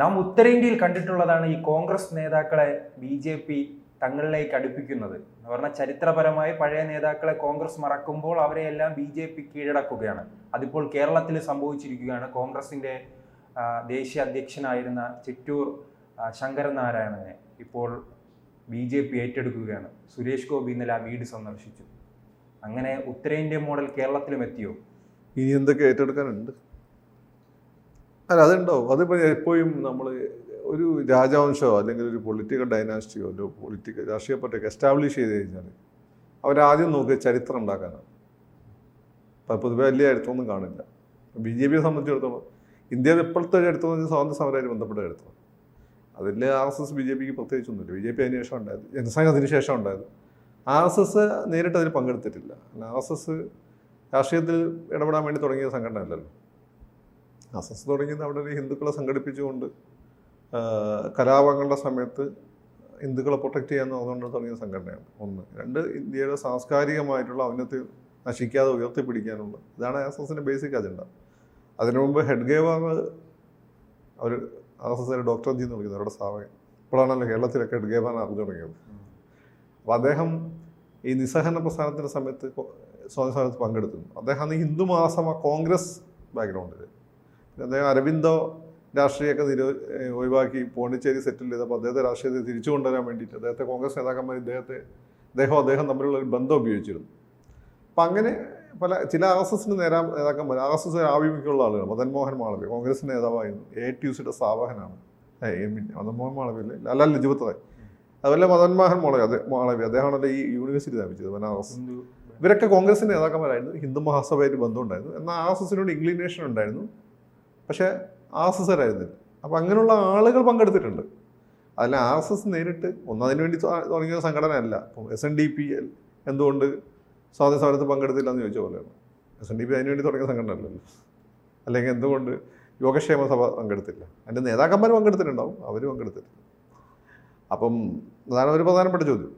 നാം ഉത്തരേന്ത്യയിൽ കണ്ടിട്ടുള്ളതാണ് ഈ കോൺഗ്രസ് നേതാക്കളെ ബി ജെ പി തങ്ങളിലേക്ക് അടുപ്പിക്കുന്നത്. എന്ന് പറഞ്ഞാൽ ചരിത്രപരമായി പഴയ നേതാക്കളെ കോൺഗ്രസ് മറക്കുമ്പോൾ അവരെയെല്ലാം ബി ജെ പി കീഴടക്കുകയാണ്. അതിപ്പോൾ കേരളത്തിൽ സംഭവിച്ചിരിക്കുകയാണ്. കോൺഗ്രസിന്റെ ദേശീയ അധ്യക്ഷനായിരുന്ന ചിറ്റൂർ ശങ്കരൻ നാരായണനെ ഇപ്പോൾ ബി ജെ പി ഏറ്റെടുക്കുകയാണ്. സുരേഷ് ഗോപി ഇന്നലെ ആ വീട് സന്ദർശിച്ചു. അങ്ങനെ ഉത്തരേന്ത്യൻ മോഡൽ കേരളത്തിലും എത്തിയോ? ഇനി എന്തൊക്കെ ഏറ്റെടുക്കാനുണ്ട്? അല്ല അതുണ്ടാവും. അതിപ്പോൾ എപ്പോഴും നമ്മൾ ഒരു രാജവംശമോ അല്ലെങ്കിൽ ഒരു പൊളിറ്റിക്കൽ ഡൈനാസ്റ്റിയോ ഒരു പൊളിറ്റിക്കൽ രാഷ്ട്രീയ പാർട്ടിയൊക്കെ എസ്റ്റാബ്ലിഷ് ചെയ്ത് കഴിഞ്ഞാൽ അവരാദ്യം നോക്കുക ചരിത്രം ഉണ്ടാക്കാനാണ്. അപ്പം പൊതുവെ വലിയ ചരിത്രമൊന്നും കാണില്ല. ബി ജെ പിയെ സംബന്ധിച്ചിടത്തോളം ഇന്ത്യയിൽ ഇപ്പോഴത്തെ ചരിത്രം എന്ന് സ്വാതന്ത്ര്യ സമരമായിട്ട് ബന്ധപ്പെട്ട ചരിത്രം. അതിൽ R S S B J പിക്ക് പ്രത്യേകിച്ചൊന്നുമില്ല. ബി ജെ പി അതിനുശേഷം ഉണ്ടായത് ജനസംഘ അതിന് ശേഷം ഉണ്ടായത്. ആർ എസ് എസ് നേരിട്ട് അതിൽ പങ്കെടുത്തിട്ടില്ല. ആർ എസ് എസ് രാഷ്ട്രീയത്തിൽ ഇടപെടാൻ വേണ്ടി തുടങ്ങിയ സംഘടന അല്ലല്ലോ എസ് എസ് തുടങ്ങിയത് അവിടെ ഒരു ഹിന്ദുക്കളെ സംഘടിപ്പിച്ചുകൊണ്ട് കലാപങ്ങളുടെ സമയത്ത് ഹിന്ദുക്കളെ പ്രൊട്ടക്റ്റ് ചെയ്യാൻ പറഞ്ഞുകൊണ്ട് തുടങ്ങിയ സംഘടനയാണ്. ഒന്ന്. രണ്ട് ഇന്ത്യയുടെ സാംസ്കാരികമായിട്ടുള്ള ഔന്നത്യം നശിക്കാതെ ഉയർത്തിപ്പിടിക്കാനുള്ള. ഇതാണ് എസ് എസിന്റെ ബേസിക് അജണ്ട അതിനു മുമ്പ് ഹെഡ്ഗേവാർ അവർ എസ് എസിന്റെ ഡോക്ടർ ജി എന്ന് വിളിക്കുന്നത് അവരുടെ സ്ഥാപകൻ. ഇപ്പോഴാണല്ലോ കേരളത്തിലൊക്കെ ഹെഡ്ഗേവാൻ അറിഞ്ഞു തുടങ്ങിയത്. അപ്പോൾ അദ്ദേഹം ഈ നിസ്സഹരണ പ്രസ്ഥാനത്തിന്റെ സമയത്ത് സ്വാതന്ത്ര്യ സമയത്ത് പങ്കെടുത്തിരുന്നു അദ്ദേഹം ഹിന്ദു മഹാസഭ കോൺഗ്രസ് ബാക്ക്ഗ്രൗണ്ടിൽ പിന്നെ അദ്ദേഹം അരവിന്ദോ രാഷ്ട്രീയമൊക്കെ നിരോ ഒഴിവാക്കി പോണ്ടിച്ചേരി സെറ്റിൽ ചെയ്തപ്പോൾ അദ്ദേഹത്തെ രാഷ്ട്രീയത്തെ തിരിച്ചു കൊണ്ടുവരാൻ വേണ്ടിയിട്ട് അദ്ദേഹത്തെ കോൺഗ്രസ് നേതാക്കന്മാർ ഇദ്ദേഹത്തെ അദ്ദേഹം അദ്ദേഹം തമ്മിലുള്ള ഒരു ബന്ധം ഉപയോഗിച്ചിരുന്നു. അപ്പം അങ്ങനെ പല ചില ആർ എസ് എസിന് നേരാ നേതാക്കന്മാർ ആർ എസ് എസ് ആഭിമുഖ്യമുള്ള ആളുകൾ മദൻ മോഹൻ മാളവ്യ കോൺഗ്രസിന്റെ നേതാവായിരുന്നു എ ടി യുസിയുടെ സ്ഥാപകനാണ്. മദൻ മോഹൻ മാളവ്യ ലാലാൽ ലജുപത് റായ്. അതുപോലെ മദൻ മോഹൻ മാളവ്യ അതെ മാളവ്യ അദ്ദേഹമാണല്ലോ ഈ യൂണിവേഴ്സിറ്റി സ്ഥാപിച്ചത് ആർ എസ് എസ്. ഇവരൊക്കെ കോൺഗ്രസിന്റെ നേതാക്കന്മാരായിരുന്നു ഹിന്ദു മഹാസഭയായിട്ട് ബന്ധമുണ്ടായിരുന്നു എന്നാൽ ആർ എസ് എസിനോട് ഇൻക്ലിനേഷൻ ഉണ്ടായിരുന്നു. പക്ഷേ ആർ എസ് എസ് അപ്പോൾ അപ്പം അങ്ങനെയുള്ള ആളുകൾ പങ്കെടുത്തിട്ടുണ്ട്. അതിൽ ആർ എസ് എസ് നേരിട്ട് ഒന്നതിന് വേണ്ടി തുടങ്ങിയ സംഘടന അല്ല ഇപ്പം എസ് എൻ ഡി പി എന്തുകൊണ്ട് സ്വാതന്ത്ര്യ സമരത്ത് പങ്കെടുത്തില്ല എന്ന് ചോദിച്ച പോലെയാണ്. എസ് എൻ ഡി പി അതിന് വേണ്ടി തുടങ്ങിയ സംഘടന അല്ലല്ലോ അല്ലെങ്കിൽ എന്തുകൊണ്ട് യോഗക്ഷേമ സഭ പങ്കെടുത്തില്ല? അതിന്റെ നേതാക്കന്മാർ പങ്കെടുത്തിട്ടുണ്ടാവും. അവർ പങ്കെടുത്തിട്ടില്ല. അപ്പം അതാണ് ഒരു പ്രധാനപ്പെട്ട ചോദ്യം.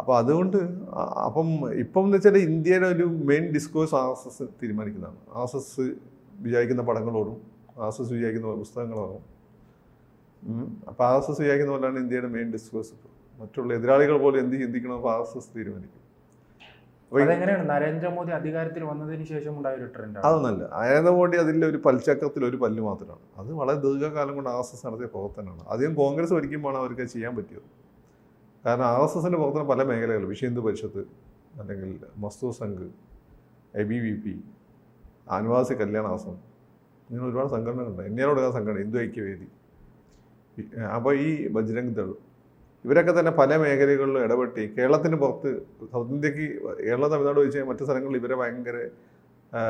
അപ്പോൾ അതുകൊണ്ട് അപ്പം ഇപ്പം എന്ന് വെച്ചാൽ ഇന്ത്യയുടെ ഒരു main discourse R S S തീരുമാനിക്കുന്നതാണ്. R S S വിചാരിക്കുന്ന പടങ്ങളോടും ആസസ് വിചാരിക്കുന്ന പുസ്തകങ്ങളോടും. അപ്പോൾ എസ് വിചാരിക്കുന്ന പോലെയാണ് ഇന്ത്യയുടെ മെയിൻ ഡിസ്കോഴ്സ് മറ്റുള്ള എതിരാളികൾ പോലും എന്ത് ചിന്തിക്കണം അപ്പോൾ ആസസ് തീരുമാനിക്കും. അതെങ്ങനെയാണ്? നരേന്ദ്രമോദി അധികാരത്തിൽ വന്നതിന് ശേഷം ഉണ്ടായ ഒരു ട്രെൻഡാണ് അതൊന്നല്ല. നരേന്ദ്രമോദി അതിന്റെ ഒരു പൽചക്രത്തിൽ ഒരു പല്ല് മാത്രമാണ്. അത് വളരെ ദീർഘകാലം കൊണ്ട് ആർ എസ് എസ് നടത്തിയ പ്രവർത്തനമാണ്. അധികം കോൺഗ്രസ് ഭരിക്കുമ്പോഴാണ് അവർക്ക് ചെയ്യാൻ പറ്റിയത്. കാരണം ആർ എസ് എസിന്റെ പ്രവർത്തനം പല മേഖലകളിലും വിഷയ ഹിന്ദു പരിഷത്ത് അല്ലെങ്കിൽ Mazdoor Sangh A B V P ആനിവാസി കല്യാണാസം ഇങ്ങനെ ഒരുപാട് സംഘടനകളുണ്ട്. എന്നോട് സംഘടന ഹിന്ദു ഐക്യവേദി. അപ്പോൾ ഈ ബജ്രംഗ് ദൾ ഇവരൊക്കെ തന്നെ പല മേഖലകളിലും ഇടപെട്ടി കേരളത്തിന് പുറത്ത് സൗത്ത് ഇന്ത്യയ്ക്ക് കേരള തമിഴ്നാട് വെച്ച് മറ്റു സ്ഥലങ്ങളിൽ ഇവരെ ഭയങ്കര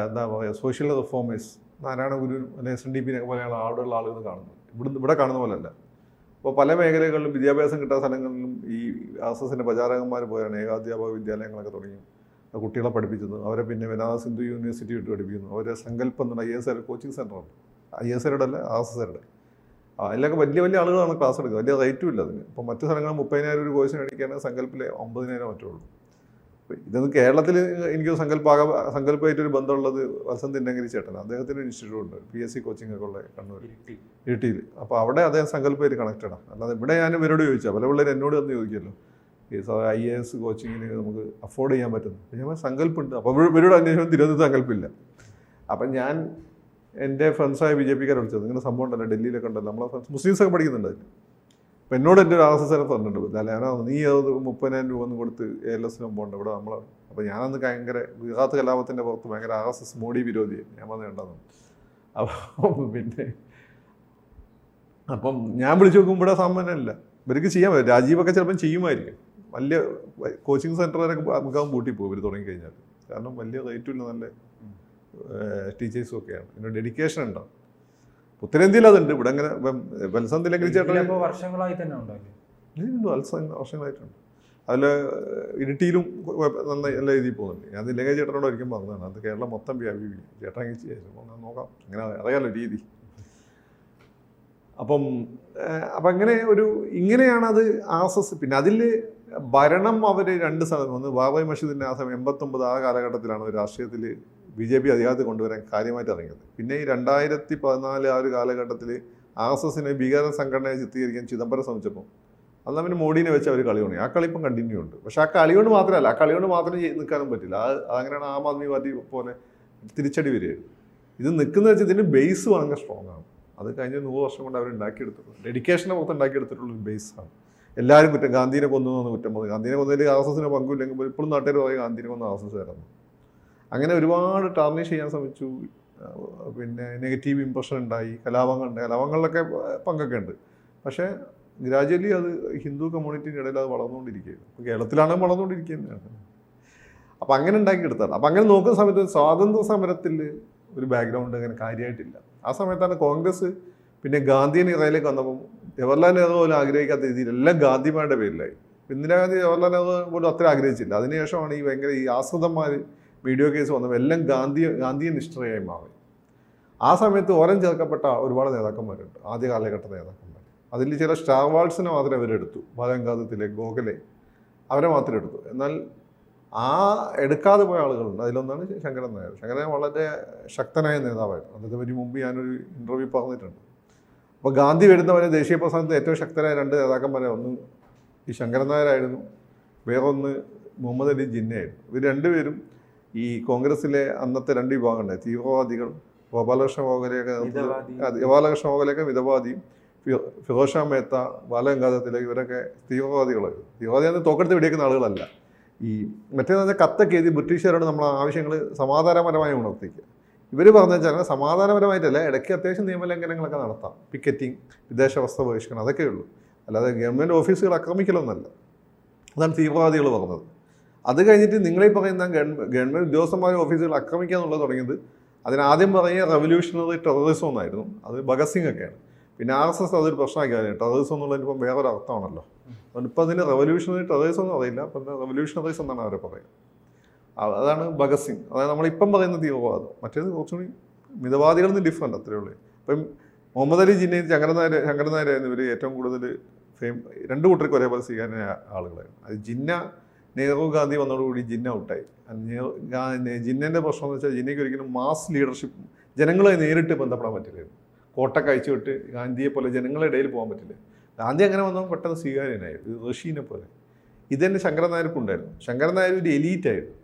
എന്താ പറയുക സോഷ്യൽ റിഫോമേഴ്സ് നാരായണ ഗുരു അല്ലെങ്കിൽ എസ് എൻ ഡി പിനെ പോലെയുള്ള ആളുള്ള ആളുകൾ കാണുന്നു ഇവിടെ ഇവിടെ കാണുന്ന പോലെയല്ല. അപ്പോൾ പല മേഖലകളിലും വിദ്യാഭ്യാസം കിട്ടാത്ത സ്ഥലങ്ങളിലും ഈ ആർ എസ് എസിന്റെ പ്രചാരകന്മാർ പോയാണ് ഏകാധ്യാപക വിദ്യാലയങ്ങളൊക്കെ തുടങ്ങി. കുട്ടികളെ പഠിപ്പിച്ചത്. അവരെ പിന്നെ വിനാദ ഹിന്ദു യൂണിവേഴ്സിറ്റി വിട്ട് പഠിപ്പിക്കുന്നു. അവരെ സങ്കല്പം എന്നുള്ള ഐ എസ് ആർ കോച്ചിങ് സെന്ററുണ്ട് ഐ എസ് ആരുടെ അല്ല ആർ എസ് ആരുടെ അതിലൊക്കെ വലിയ വലിയ ആളുകളാണ് ക്ലാസ് എടുക്കുക വലിയ റേറ്റും ഇല്ല അതിന്. ഇപ്പോൾ മറ്റു സ്ഥലങ്ങളിൽ മുപ്പതിനായിരം ഒരു കോഴ്സിന് അടിക്കുകയാണെങ്കിൽ സങ്കല്പിൽ ഒമ്പതിനായിരം മറ്റേ ഉള്ളൂ. അപ്പോൾ ഇതൊന്നും കേരളത്തിൽ എനിക്ക് സങ്കല്പാക സങ്കല്പമായിട്ടൊരു ബന്ധമുള്ളത് വസന്ത് ഇന്നഗിരി ചേട്ടൻ അദ്ദേഹത്തിന്റെ ഇൻസ്റ്റിറ്റ്യൂട്ട് ഉണ്ട്. പി എസ് സി കോച്ചിങ് ഒക്കെ ഉള്ള കണ്ണൂർ. ഇരുട്ടി. ഇരിട്ടിയിൽ. അപ്പോൾ അവിടെ അദ്ദേഹം സങ്കല്പമായിട്ട് കണക്റ്റഡാണ് അല്ലാതെ ഇവിടെ ഞാൻ ഇവരോട് ചോദിച്ചാൽ പല പിള്ളേർ എന്നോട് വന്ന് ചോദിക്കുമല്ലോ. ഈ ഐ എ എസ് കോച്ചിങ്ങിന് നമുക്ക് അഫോർഡ് ചെയ്യാൻ പറ്റുന്നു. ഞാൻ സങ്കല്പമുണ്ട് അപ്പോൾ ഇവരോട് അന്വേഷണം തിരുവനന്തപുരത്ത് സങ്കല്പമില്ല അപ്പം ഞാൻ എന്റെ ഫ്രണ്ട്സായ ബി ജെ പിക്കാരെ വിളിച്ചത് ഇങ്ങനെ സംഭവം ഉണ്ടല്ലോ? ഡൽഹിയിലൊക്കെ ഉണ്ടല്ലോ? നമ്മളെ ഫ്രണ്ട്സ് മുസ്ലിംസൊക്കെ പഠിക്കുന്നുണ്ട് അതിൽ അപ്പം എന്നോട് എന്റെ ഒരു എസ് തന്നിട്ടുണ്ട്. അല്ല നീ അത് മുപ്പതിനായിരം രൂപ ഒന്ന് കൊടുത്ത് എ എൽ എസിനും പോകണ്ട ഇവിടെ നമ്മൾ അപ്പോൾ ഞാനന്ന് ഭയങ്കര ഗുജറാത്ത് കലാപത്തിന്റെ പുറത്ത് ഭയങ്കര ആർ എസ് എസ് മോഡി വിരോധിയായി ഞാൻ വന്ന് കണ്ടെന്നു അപ്പോൾ പിന്നെ അപ്പം ഞാൻ വിളിച്ചു നോക്കുമ്പോൾ ഇവിടെ സാമാന്യമല്ല ഇവർക്ക് ചെയ്യാൻ പറ്റും. രാജീവൊക്കെ ചിലപ്പം ചെയ്യുമായിരിക്കും. വലിയ കോച്ചിങ് സെന്ററുകാരൊക്കെ മുഖാവും കൂട്ടി പോകും. ഇവർ തുടങ്ങിക്കഴിഞ്ഞാൽ കാരണം വലിയ റേറ്റുള്ള നല്ല ടീച്ചേഴ്സും ഒക്കെയാണ്. പിന്നെ ഡെഡിക്കേഷൻ ഉണ്ടാവും ഉത്തരേന്ത്യയിൽ അതുണ്ട്. ഇവിടെ അങ്ങനെ വത്സന്തിലെങ്കിൽ ചേട്ടൻ വർഷങ്ങളായി തന്നെ ഉണ്ടാവില്ലേ ഇതിലുണ്ട് വത്സ വർഷങ്ങളായിട്ടുണ്ട്. അതിൽ ഇരിട്ടിയിലും നല്ല നന്നായി നല്ല രീതിയിൽ പോകുന്നുണ്ട്. ഞാൻ ഇല്ലെങ്കിൽ ചേട്ടനോട് ഒരിക്കലും പറഞ്ഞതാണ്. അത് കേരളം മൊത്തം വ്യാപി ചേട്ടൻ ചേച്ചി നോക്കാം. അങ്ങനെ അറിയാലോ രീതി. അപ്പം അപ്പം അങ്ങനെ ഒരു ഇങ്ങനെയാണ് അത് ആർ എസ് എസ് പിന്നെ അതിൽ ഭരണം അവർ രണ്ട് സ്ഥലത്ത് ഒന്ന് ബാബായ് മഷീദിന്റെ ആ സമയം എൺപത്തൊമ്പത് ആ കാലഘട്ടത്തിലാണ് രാഷ്ട്രീയത്തിൽ ബി ജെ പി അധികാരത്തിൽ കൊണ്ടുവരാൻ കാര്യമായിട്ട് ഇറങ്ങിയത്. പിന്നെ ഈ രണ്ടായിരത്തി പതിനാല് ആ ഒരു കാലഘട്ടത്തിൽ ആർ എസ് എസിനെ ഭീകര സംഘടനയെ ചിത്രീകരിക്കാൻ ചിദംബരം ശ്രമിച്ചപ്പോൾ അന്ന് അവന് മോഡിനെ വെച്ച് അവർ കളി തുടങ്ങി. ആ കളി ഇപ്പം കണ്ടിന്യൂ ഉണ്ട്. പക്ഷെ ആ കളി കൊണ്ട് മാത്രമല്ല ആ കളി കൊണ്ട് മാത്രം നിൽക്കാനും പറ്റില്ല. ആ അങ്ങനെയാണ് ആം ആദ്മി പാർട്ടി പോലെ തിരിച്ചടി വരികയാണ് ഇത് നിൽക്കുന്ന വെച്ചാൽ ഇതിന്റെ ബേസ് ഭയങ്കര സ്ട്രോങ് ആണ്. അത് കഴിഞ്ഞ നൂറ് വർഷം കൊണ്ട് അവർ ഉണ്ടാക്കിയെടുത്തിട്ടുള്ളൂ ഡെഡിക്കേഷനെ പുറത്ത് ഉണ്ടാക്കിയെടുത്തിട്ടുള്ള ബേസാണ് എല്ലാവരും കുറ്റം. ഗാന്ധിനെ കൊന്നു എന്ന് കുറ്റം പറഞ്ഞു. ഗാന്ധിനെ കൊന്നതിൽ ആർ എസ് എസിന് പങ്കുമില്ലെങ്കിൽ ഇപ്പോഴും നാട്ടുകാർ പറയും ഗാന്ധിനെ കൊന്ന ആർ എസ് എസ് ആയിരുന്നു അങ്ങനെ ഒരുപാട് ടാർണിഷ് ചെയ്യാൻ ശ്രമിച്ചു. പിന്നെ നെഗറ്റീവ് ഇമ്പ്രഷൻ ഉണ്ടായി. കലാപങ്ങൾ ഉണ്ട് കലാപങ്ങളിലൊക്കെ പങ്കൊക്കെ ഉണ്ട്. പക്ഷേ ഗ്രാജുവലി അത് ഹിന്ദു കമ്മ്യൂണിറ്റിന്റെ ഇടയിൽ അത് വളർന്നുകൊണ്ടിരിക്കുകയാണ്. ഇപ്പോൾ കേരളത്തിലാണെങ്കിൽ വളർന്നുകൊണ്ടിരിക്കുകയാണ്. അപ്പം അങ്ങനെ ഉണ്ടാക്കിയെടുത്താണ് അപ്പം അങ്ങനെ നോക്കുന്ന സമയത്ത് സ്വാതന്ത്ര്യ സമരത്തിൽ ഒരു ബാക്ക്ഗ്രൗണ്ട് അങ്ങനെ കാര്യമായിട്ടില്ല. ആ സമയത്താണ് കോൺഗ്രസ് പിന്നെ ഗാന്ധിയൻ ഇറയിലേക്ക് വന്നപ്പം ജവഹർലാൽ നെഹ്റു പോലും ആഗ്രഹിക്കാത്ത രീതിയിൽ എല്ലാം ഗാന്ധിമാരുടെ പേരിലായി. ഇന്ദിരാഗാന്ധി ജവഹർലാൽ നെഹ്റു പോലും അത്ര ആഗ്രഹിച്ചില്ല. അതിനുശേഷമാണ് ഈ ഭയങ്കര ഈ ആശ്രിതന്മാർ വീഡിയോ കേസ് വന്നപ്പോൾ എല്ലാം ഗാന്ധി ഗാന്ധിയൻ നിഷ്ഠയായി മാറി. ആ സമയത്ത് ഓരം ചേർക്കപ്പെട്ട ഒരുപാട് നേതാക്കന്മാരുണ്ട്. ആദ്യ കാലഘട്ട നേതാക്കന്മാർ. അതിൽ ചില സ്റ്റാർ വാൾസിനെ മാത്രമേ അവരെടുത്തു ബാലഗംഗാധത്തിലെ ഗോഖലെ അവരെ മാത്രമേ എടുത്തു. എന്നാൽ ആ എടുക്കാതെ പോയ ആളുകളുണ്ട്. അതിലൊന്നാണ് ശങ്കരൻ നായർ. ശങ്കരൻ വളരെ ശക്തനായ നേതാവായിരുന്നു. അദ്ദേഹത്തെ പറ്റി മുമ്പ് ഞാനൊരു ഇന്റർവ്യൂ പറഞ്ഞിട്ടുണ്ട്. അപ്പോൾ ഗാന്ധി വരുന്നവരെ ദേശീയ പ്രസ്ഥാനത്ത് ഏറ്റവും ശക്തരായ രണ്ട് നേതാക്കന്മാരെ ഒന്ന് ഈ ശങ്കരൻ നായരായിരുന്നു. വേറൊന്ന് മുഹമ്മദ് അലി ജിന്നയായിരുന്നു. ഇവർ രണ്ടുപേരും ഈ കോൺഗ്രസിലെ അന്നത്തെ രണ്ട് വിഭാഗമുണ്ടായി തീവ്രവാദികൾ ഗോപാലകൃഷ്ണ ഗോഖലെയൊക്കെ അതെ, ഗോപാലകൃഷ്ണ ഗോഖലെയൊക്കെ മിതവാദിയും ഫിറോഷ ഫിറോസ് ഷാ മേത്ത ബാലഗംഗാധരത്തിലേക്ക് ഇവരൊക്കെ തീവ്രവാദികളായിരുന്നു തീവ്രവാദികൾ തോക്കെടുത്ത് വെടിയേക്കുന്ന ആളുകളല്ല. ഈ മറ്റേന്ന് പറഞ്ഞാൽ കത്തൊക്കെ എഴുതി ബ്രിട്ടീഷുകാരോട് നമ്മൾ ആവശ്യങ്ങൾ സമാധാനപരമായി ഉണർത്തിക്കുക. ഇവർ പറഞ്ഞു വെച്ചാൽ സമാധാനപരമായിട്ടല്ല. ഇടയ്ക്ക് അത്യാവശ്യം നിയമലംഘനങ്ങളൊക്കെ നടത്താം. പിക്കറ്റിംഗ് വിദേശ വസ്ത്ര ബഹിഷ്കരണം അതൊക്കെ ഉള്ളൂ. അല്ലാതെ ഗവൺമെന്റ് ഓഫീസുകൾ ആക്രമിക്കലൊന്നല്ല അതാണ് തീവ്രവാദികൾ പറഞ്ഞത്. അത് കഴിഞ്ഞിട്ട് നിങ്ങളീ പറയുന്ന ഗവൺമെന്റ് ഉദ്യോഗസ്ഥന്മാരും ഓഫീസുകൾ ആക്രമിക്കുക എന്നുള്ളത് തുടങ്ങിയത് അതിനാദ്യം പറയുക റവല്യൂഷണറി ടെററിസം എന്നായിരുന്നു. അത് ഭഗത് സിംഗ് ഒക്കെയാണ്. പിന്നെ ആർ എസ് എസ് അതൊരു പ്രശ്നമാക്കി ടെററിസം എന്നുള്ളതിന് ഇപ്പം വേറൊരു അർത്ഥമാണല്ലോ അതുകൊണ്ട് ഇപ്പം അതിന് റവല്യൂഷണറി ടെററിസം എന്ന് പറയില്ല അപ്പം റവല്യൂഷണറീസ് എന്നാണ് അവരെ പറയുക അ- അതാണ് ഭഗത് സിംഗ്. അതായത് നമ്മളിപ്പം പറയുന്ന തീവ്രവാദം. മറ്റേത് കുറച്ചുകൂടി മിതവാദികളിൽ നിന്ന് ഡിഫറെന്റ് അത്രേ ഉള്ളൂ. ഇപ്പം മുഹമ്മദ് അലി ജിന്നയിൽ ശങ്കരനായ ശങ്കരനായ എന്നിവർ ഏറ്റവും കൂടുതൽ ഫെയിം രണ്ട് കൂട്ടർക്ക് ഒരേപോലെ സ്വീകാര്യ ആളുകളായിരുന്നു. അത് ജിന്ന നെഹ്റു ഗാന്ധി വന്നതോടുകൂടി ജിന്ന ഔട്ടായി. ജിന്നന്റെ പ്രശ്നം എന്ന് വെച്ചാൽ ജിന്നയ്ക്ക് ഒരിക്കലും മാസ് ലീഡർഷിപ്പ് ജനങ്ങളെ നേരിട്ട് ബന്ധപ്പെടാൻ പറ്റില്ലായിരുന്നു. കോട്ട കഴിച്ചു വിട്ട് ഗാന്ധിയെ പോലെ ജനങ്ങളുടെ ഇടയിൽ പോകാൻ പറ്റില്ല. ഗാന്ധി അങ്ങനെ വന്നപ്പോൾ പെട്ടെന്ന് സ്വീകാര്യനായി. ഋഷീനെ പോലെ. ഇതന്നെ ശങ്കരൻ നായർക്കുണ്ടായിരുന്നു ശങ്കരൻ നായർ ഒരു എലീറ്റായിരുന്നു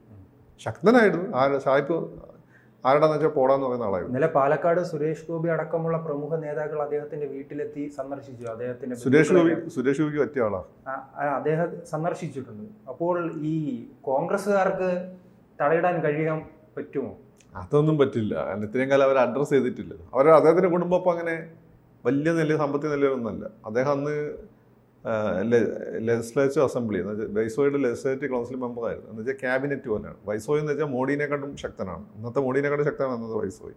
ശക്തനായിരുന്നു. ആര് സായിപ്പ് ആരുടെന്ന് വെച്ചാൽ പോടാന്ന് പറയുന്ന ആളായിരുന്നു. ഇന്നലെ പാലക്കാട് സുരേഷ് ഗോപി അടക്കമുള്ള പ്രമുഖ നേതാക്കൾ അദ്ദേഹത്തിന്റെ വീട്ടിലെത്തി സന്ദർശിച്ചു. അദ്ദേഹത്തിന്റെ സുരേഷ് ഗോപി സുരേഷ് ഗോപിക്ക് പറ്റിയ ആളാണ് അദ്ദേഹം സന്ദർശിച്ചിട്ടുണ്ട്. അപ്പോൾ ഈ കോൺഗ്രസ്സുകാർക്ക് തടയിടാൻ കഴിയാൻ പറ്റുമോ? അതൊന്നും പറ്റില്ല. കാരണം ഇത്രയും കാലം അവർ അഡ്രസ്സ് ചെയ്തിട്ടില്ല അവർ അദ്ദേഹത്തിന്റെ കുടുംബം അപ്പം അങ്ങനെ വലിയ നില സാമ്പത്തിക നിലയിലൊന്നുമല്ല. അദ്ദേഹം അന്ന് ലെജിസ്ലേച്ചർ അസംബ്ലി എന്ന് വെച്ചാൽ വൈസോയുടെ ലെജിസ്ലേറ്റീവ് കൗൺസിൽ മെമ്പറായിരുന്നു. എന്ന് വെച്ചാൽ ക്യാബിനറ്റ് പോലെയാണ്. വൈസോയ് എന്ന് വെച്ചാൽ മോഡിനെക്കാട്ടും ശക്തനാണ്. ഇന്നത്തെ മോഡിനെക്കാട്ടും ശക്തനാണ് അന്നത്തെ വൈസോയ്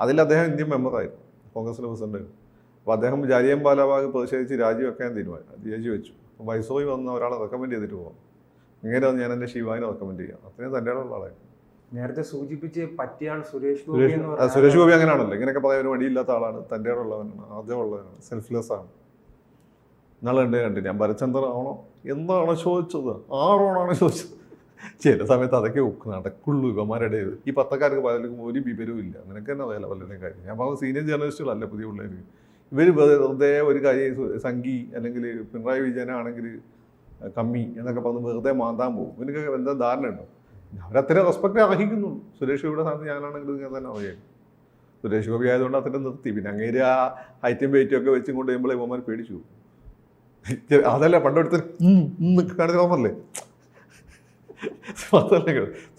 അതിൽ അദ്ദേഹം ഇന്ത്യൻ മെമ്പറായിരുന്നു കോൺഗ്രസിലെ പ്രസിഡന്റ്. അപ്പോൾ അദ്ദേഹം ജാലിയൻ ബാലാബാഗ് പ്രതിഷേധിച്ച് രാജിവെക്കാൻ തീരുമാനം രാജിവെച്ചു. അപ്പോൾ വൈസോയ് വന്ന് ഒരാളെ റെക്കമെൻഡ് ചെയ്തിട്ട് പോകാം ഇങ്ങനെ വന്ന് ഞാൻ എന്റെ ശിവാനെ റെക്കമെൻഡ് ചെയ്യാം. അത്രയും തന്റെ ഉള്ള ആളായിരുന്നു നേരത്തെ സൂചിപ്പിച്ച് പറ്റിയാൾ സുരേഷ് ഗോപി സുരേഷ് ഗോപി അങ്ങനെയാണല്ലോ. ഇങ്ങനെയൊക്കെ പറയാൻ ഒരു വഴിയില്ലാത്ത ആളാണ്. തന്റെ ഉള്ളവനാണ് ആദ്യമുള്ളവനാണ്. സെൽഫ്ലെസ് ആണ്. ഇന്നാളെ എന്റെ കണ്ടു ഞാൻ ഭരചന്ദ്രൻ ആണോ എന്താണോ ചോദിച്ചത്? ആറോണാണ് ചോദിച്ചത്? ചില സമയത്ത് അതൊക്കെ നടക്കുള്ളൂ ഇവന്മാരുടെ ഈ പത്രക്കാർക്ക് പലർക്കും ഒരു വിവരവും ഇല്ല. നിനക്ക് തന്നെ അതല്ല പലരുടെയും കാര്യം. ഞാൻ പറഞ്ഞ സീനിയർ ജേർണലിസ്റ്റുകളല്ല പുതിയ പിള്ളേർ ഇവർ വെറുതെ ഒരു കാര്യം സംഗി അല്ലെങ്കിൽ പിണറായി വിജയനാണെങ്കിൽ കമ്മി എന്നൊക്കെ പറഞ്ഞ് വെറുതെ മാന്താൻ പോകും. ഇവനൊക്കെ എന്താ ധാരണ ഉണ്ടോ? അവരത്രയും റെസ്പെക്റ്റ് അർഹിക്കുന്നുള്ളൂ. സുരേഷ് ഗോപിയുടെ സ്ഥാനത്ത് ഞാനാണെങ്കിൽ ഇങ്ങനെ തന്നെ അറിയാം. സുരേഷ് ഗോപി ആയതുകൊണ്ട് അത്രയും നിർത്തി. പിന്നെ അങ്ങേര് ആ ഹൈറ്റും വെയിറ്റും ഒക്കെ വെച്ചും കൊണ്ട് കഴിയുമ്പോൾ ഇവന്മാർ പേടിച്ചു പോകും. അതല്ല പണ്ടെടുത്ത് കാണിച്ച ഓഫറല്ലേ? അതല്ല.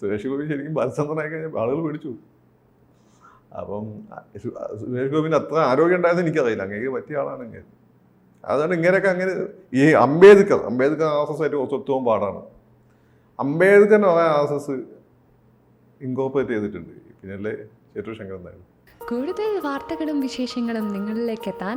സുരേഷ് ഗോപി ശരിക്കും ബാലചന്ദ്രനായി കഴിഞ്ഞാൽ ആളുകൾ പേടിച്ചു അപ്പം സുരേഷ് ഗോപിന് അത്ര ആരോഗ്യം ഉണ്ടായെന്ന് എനിക്കറിയില്ല. അങ്ങേക്ക് പറ്റിയ ആളാണ് അതുകൊണ്ട് ഇങ്ങനെയൊക്കെ അങ്ങനെ ഈ Ambedkar Ambedkar R S S ആയിട്ട് ഒത്തൊത്തവും പാടാണ്. അംബേദ്കർ പറയാൻ ആർ എസ് എസ് ഇൻകോപ്പറേറ്റ് ചെയ്തിട്ടുണ്ട്. പിന്നല്ലേ ഏറ്റവും ശങ്കരൻ നായർ. കൂടുതൽ വാർത്തകളും വിശേഷങ്ങളും നിങ്ങളിലേക്ക് എത്താൻ